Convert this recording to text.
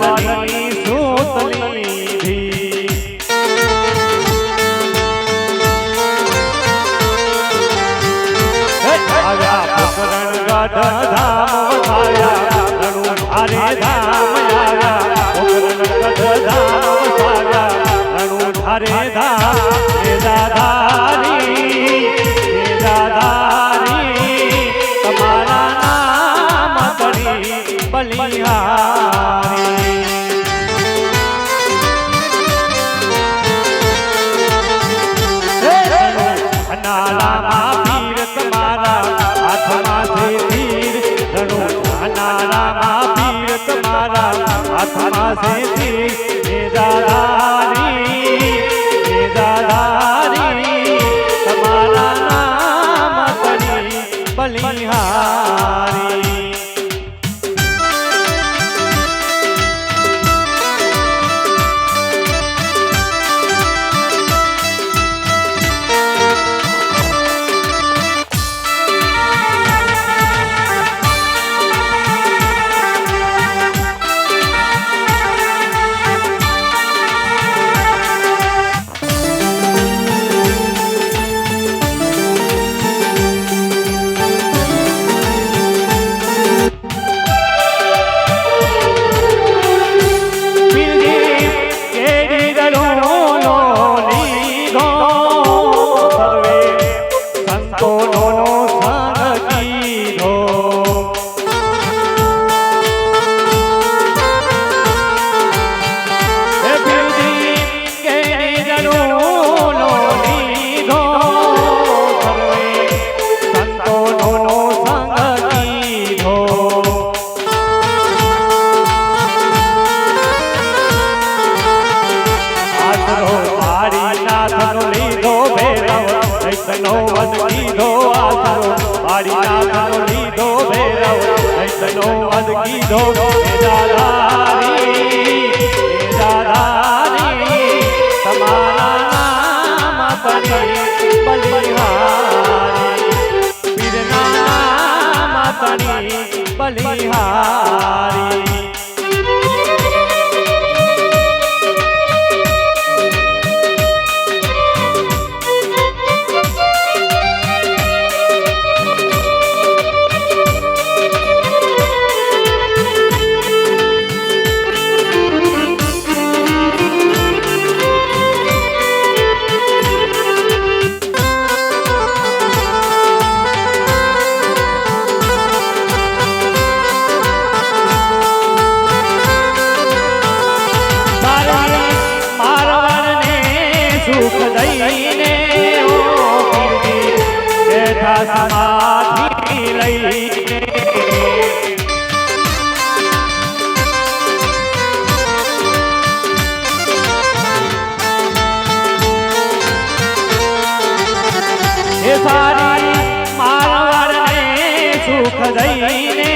மாதனி હાથમાં কোনো દૈતનો વન કીધો આધારો, મારી નાથનો લીધો ભેરવ. દૈતનો વન કીધો હે દાદારી તમારા નામ તણી બલિહારી. પીરના નામ તણી બલિહારી. એ